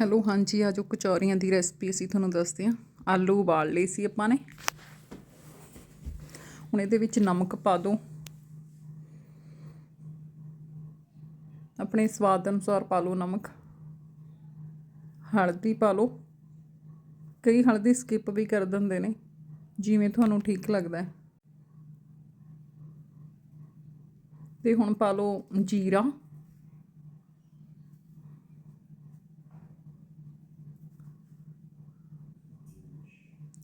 Hello ਹਾਂਜੀ ਆਜੋ ਕਚੌਰੀਆਂ ਦੀ recipe ਅਸੀਂ ਤੁਹਾਨੂੰ ਦੱਸਦੇ ਹਾਂ। ਆਲੂ ਉਬਾਲ ਲਏ ਸੀ ਆਪਾਂ ਨੇ। ਹੁਣ ਇਹਦੇ ਵਿੱਚ ਨਮਕ ਪਾ ਦਿਓ ਆਪਣੇ ਸਵਾਦ ਅਨੁਸਾਰ ਪਾ ਲਓ ਨਮਕ। ਹਲਦੀ ਪਾ ਲਓ। ਕਈ ਹਲਦੀ ਸਕਿਪ ਵੀ ਕਰ ਦਿੰਦੇ ਨੇ, ਜਿਵੇਂ ਤੁਹਾਨੂੰ ਠੀਕ ਲੱਗਦਾ ਹੈ। ਤੇ ਹੁਣ ਪਾ ਲਓ ਜੀਰਾ।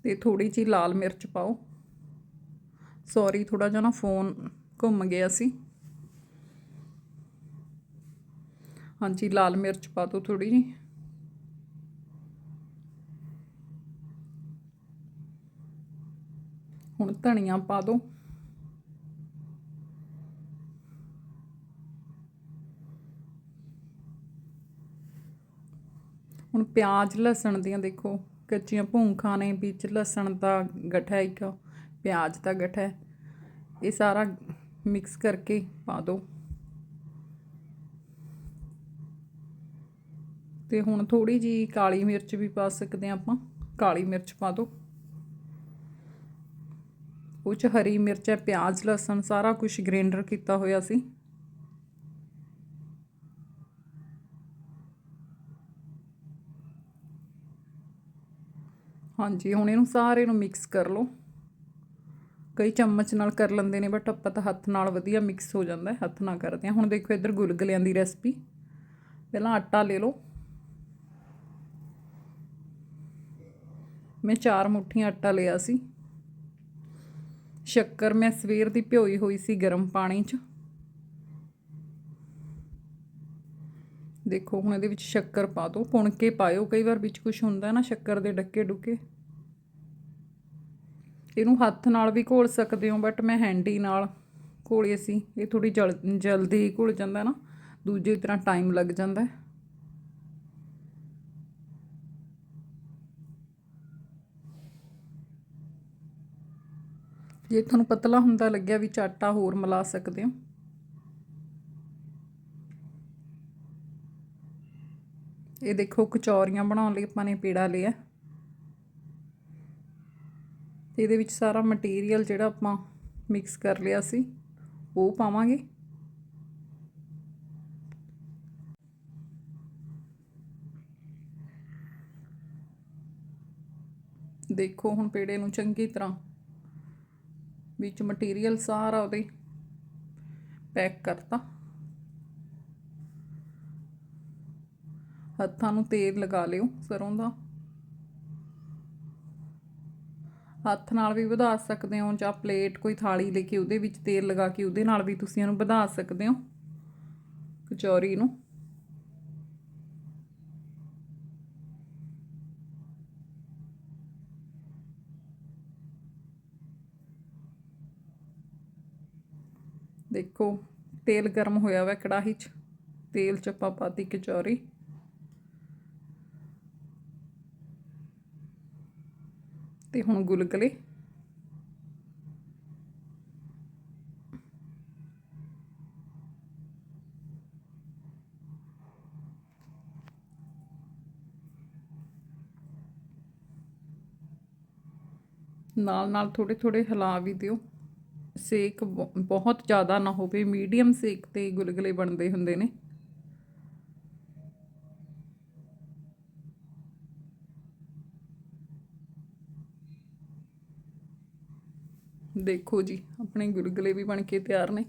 ਤੇ ਥੋੜੀ ਜਿਹੀ ਲਾਲ ਮਿਰਚ ਪਾਓ। ਸੌਰੀ ਥੋੜਾ ਜਿਹਾ ਨਾ ਫੋਨ ਘੁੰਮ ਗਿਆ ਸੀ। ਹਾਂਜੀ, ਲਾਲ ਮਿਰਚ ਪਾ ਦਿਓ ਥੋੜੀ ਜਿਹੀ। ਹੁਣ ਧਨੀਆ ਪਾ ਦਿਓ ਹੁਣ ਪਿਆਜ਼, ਲਸਣ ਦੀਆਂ ਦੇਖੋ। ਕੱਚੀਆਂ ਭੁੰਖਾਂ ਨੇ ਵਿੱਚ ਲਸਣ ਦਾ ਗਠਾ ਇੱਕ, ਪਿਆਜ਼ ਦਾ ਗਠਾ, ਇਹ ਸਾਰਾ ਮਿਕਸ ਕਰਕੇ ਪਾ ਦਿਓ ਤੇ ਹੁਣ ਥੋੜੀ ਜੀ ਕਾਲੀ ਮਿਰਚ ਵੀ ਪਾ ਸਕਦੇ ਹਾਂ ਆਪਾਂ। ਕਾਲੀ ਮਿਰਚ ਪਾ ਦਿਓ ਉਹ ਚ ਹਰੀ ਮਿਰਚ ਹੈ ਪਿਆਜ਼, ਲਸਣ ਸਾਰਾ ਕੁਝ ਗ੍ਰੈਂਡਰ ਕੀਤਾ ਹੋਇਆ ਸੀ। ਹਾਂਜੀ, ਹੁਣ ਇਹਨੂੰ ਸਾਰੇ ਨੂੰ ਮਿਕਸ ਕਰ ਲਓ। ਕਈ ਚਮਚ ਨਾਲ ਕਰ ਲੈਂਦੇ ਨੇ ਬਟ ਆਪਾਂ ਤਾਂ ਹੱਥ ਨਾਲ ਵਧੀਆ ਮਿਕਸ ਹੋ ਜਾਂਦਾ ਹੈ, ਹੱਥ ਨਾਲ ਕਰਦੇ ਹਾਂ। ਹੁਣ ਦੇਖੋ ਇੱਧਰ ਗੁਲਗੁਲਿਆਂ ਦੀ ਰੈਸਪੀ ਪਹਿਲਾਂ ਆਟਾ ਲੈ ਲਓ। ਮੈਂ ਚਾਰ ਮੁੱਠੀਆਂ ਆਟਾ ਲਿਆ ਸੀ। ਸ਼ੱਕਰ ਮੈਂ ਸਵੇਰ ਦੀ ਭਿਓਈ ਹੋਈ ਸੀ ਗਰਮ ਪਾਣੀ 'ਚ। ਦੇਖੋ, ਹੁਣ ਇਹਦੇ ਵਿੱਚ ਸ਼ੱਕਰ ਪਾ ਦਿਓ ਪੁਣ ਕੇ ਪਾਇਓ। ਕਈ ਵਾਰ ਵਿੱਚ ਕੁਝ ਹੁੰਦਾ ਨਾ, ਸ਼ੱਕਰ ਦੇ ਡੱਕੇ ਡੁੱਕੇ। ਇਹਨੂੰ ਹੱਥ ਨਾਲ ਵੀ ਘੋਲ ਸਕਦੇ ਹੋ ਬਟ ਮੈਂ ਹੈਂਡੀ ਨਾਲ ਘੋਲੇ ਸੀ। ਇਹ ਥੋੜੀ ਜਲਦੀ ਘੁਲ ਜਾਂਦਾ ਨਾ, ਦੂਜੀ ਤਰ੍ਹਾਂ ਟਾਈਮ ਲੱਗ ਜਾਂਦਾ। ਜੇ ਤੁਹਾਨੂੰ ਪਤਲਾ ਹੁੰਦਾ ਲੱਗਿਆ ਵੀ ਆਟਾ ਹੋਰ ਮਿਲਾ ਸਕਦੇ ਹੋ। ਇਹ ਦੇਖੋ ਕਚੌਰੀਆਂ ਬਣਾਉਣ ਲਈ ਆਪਾਂ ਨੇ ਪੇੜਾ ਲਿਆ। ਇਹਦੇ ਵਿੱਚ ਸਾਰਾ ਮਟੀਰੀਅਲ ਜਿਹੜਾ ਆਪਾਂ ਮਿਕਸ ਕਰ ਲਿਆ ਸੀ, ਉਹ ਪਾਵਾਂਗੇ। ਦੇਖੋ ਹੁਣ ਪੇੜੇ ਨੂੰ ਚੰਗੀ ਤਰ੍ਹਾਂ ਵਿੱਚ ਮਟੀਰੀਅਲ ਸਾਰਾ ਉਹਦੇ ਪੈਕ ਕਰਤਾ। ਹੱਥਾਂ ਨੂੰ ਤੇਲ ਲਗਾ ਲਿਓ ਸਰੋਂ ਦਾ। ਹੱਥ ਨਾਲ ਵੀ ਵਧਾ ਸਕਦੇ ਹੋ ਜਾਂ ਪਲੇਟ ਕੋਈ ਥਾਲੀ ਲੈ ਕੇ ਉਹਦੇ ਵਿੱਚ ਤੇਲ ਲਗਾ ਕੇ ਉਹਦੇ ਨਾਲ ਵੀ ਤੁਸੀਂ ਇਹਨੂੰ ਵਧਾ ਸਕਦੇ ਹੋ ਕਚੌਰੀ ਨੂੰ। ਦੇਖੋ ਤੇਲ ਗਰਮ ਹੋਇਆ ਵਾ ਕੜਾਹੀ 'ਚ। ਤੇਲ 'ਚ ਆਪਾਂ ਪਾਤੀ ਕਚੌਰੀ। ਤੇ ਹੁਣ ਗੁਲਗਲੇ ਨਾਲ ਨਾਲ ਥੋੜੇ ਥੋੜੇ ਹਿਲਾ ਵੀ ਦਿਓ। ਸੇਕ ਬਹੁਤ ਜ਼ਿਆਦਾ ਨਾ ਹੋਵੇ। ਮੀਡੀਅਮ ਸੇਕ ਤੇ ਗੁਲਗਲੇ ਬਣਦੇ ਹੁੰਦੇ ਨੇ। ਦੇਖੋ ਜੀ, ਆਪਣੇ ਗੁਲਗਲੇ ਵੀ ਬਣ ਕੇ ਤਿਆਰ ਨੇ।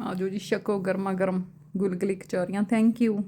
ਆਜੋ ਜੀ, ਛਕੋ ਗਰਮਾ ਗਰਮ ਗੁਲਗੁਲੇ ਕਚੌਰੀਆਂ। Thank you